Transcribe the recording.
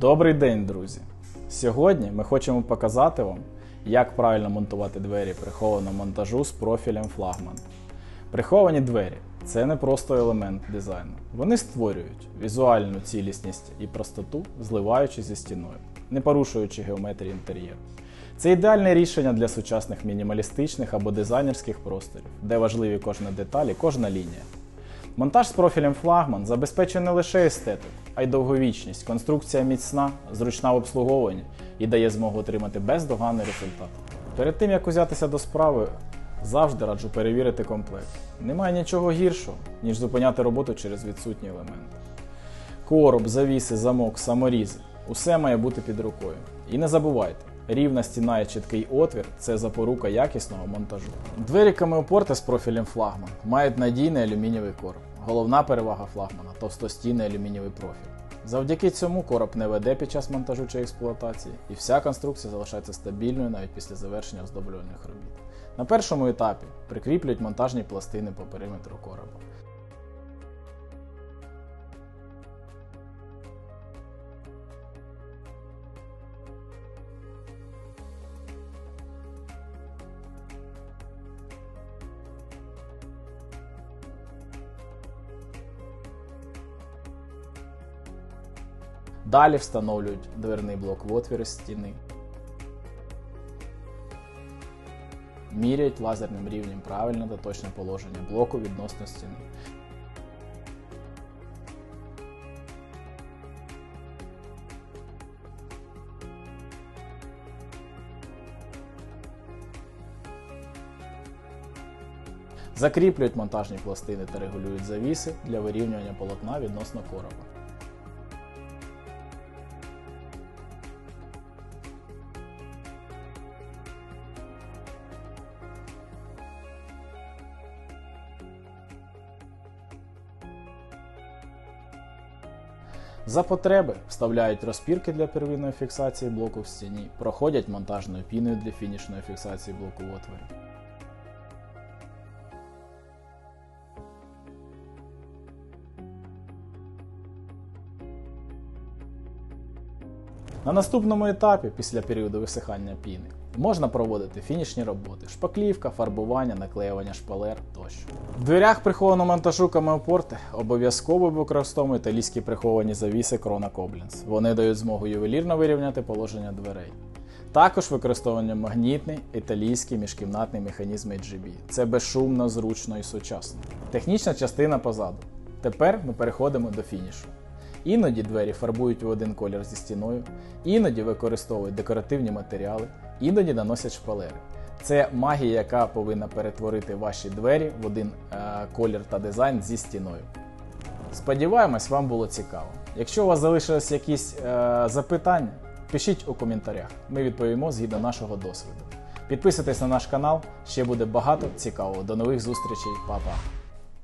Добрий день, друзі! Сьогодні ми хочемо показати вам, як правильно монтувати двері прихованого монтажу з профілем флагман. Приховані двері це не просто елемент дизайну. Вони створюють візуальну цілісність і простоту, зливаючи зі стіною, не порушуючи геометрію інтер'єру. Це ідеальне рішення для сучасних мінімалістичних або дизайнерських просторів, де важливі кожна деталь і кожна лінія. Монтаж з профілем флагман забезпечує не лише естетику, а й довговічність. Конструкція міцна, зручна в обслуговуванні і дає змогу отримати бездоганний результат. Перед тим як узятися до справи, завжди раджу перевірити комплект. Немає нічого гіршого, ніж зупиняти роботу через відсутні елементи. Короб, завіси, замок, саморізи усе має бути під рукою. І не забувайте, рівна стіна і чіткий отвір це запорука якісного монтажу. Двері камеопорти з профілем флагман мають надійний алюмінієвий короб. Головна перевага флагмана товстостійний алюмінієвий профіль. Завдяки цьому короб не веде під час монтажу чи експлуатації, і вся конструкція залишається стабільною навіть після завершення оздоблювальних робіт. На першому етапі прикріплюють монтажні пластини по периметру короба. Далі встановлюють дверний блок в отвір стіни. Міряють лазерним рівнем правильне та точне положення блоку відносно стіни. Закріплюють монтажні пластини та регулюють завіси для вирівнювання полотна відносно короба. За потреби вставляють розпірки для первинної фіксації блоку в стіні, проходять монтажною піною для фінішної фіксації блоку в отворі. На наступному етапі, після періоду висихання піни, можна проводити фінішні роботи, шпаклівка, фарбування, наклеювання шпалер тощо. В дверях прихованого монтажу камеопорти обов'язково використовують італійські приховані завіси Крона Koblenz. Вони дають змогу ювелірно вирівняти положення дверей. Також використовування магнітний італійський міжкімнатний механізм HGB. Це безшумно, зручно і сучасно. Технічна частина позаду. Тепер ми переходимо до фінішу. Іноді двері фарбують в один колір зі стіною, іноді використовують декоративні матеріали, іноді наносять шпалери. Це магія, яка повинна перетворити ваші двері в один е, колір та дизайн зі стіною. Сподіваємось, вам було цікаво. Якщо у вас залишились якісь е, запитання, пишіть у коментарях. Ми відповімо згідно нашого досвіду. Підписуйтесь на наш канал, ще буде багато цікавого. До нових зустрічей, Па-па!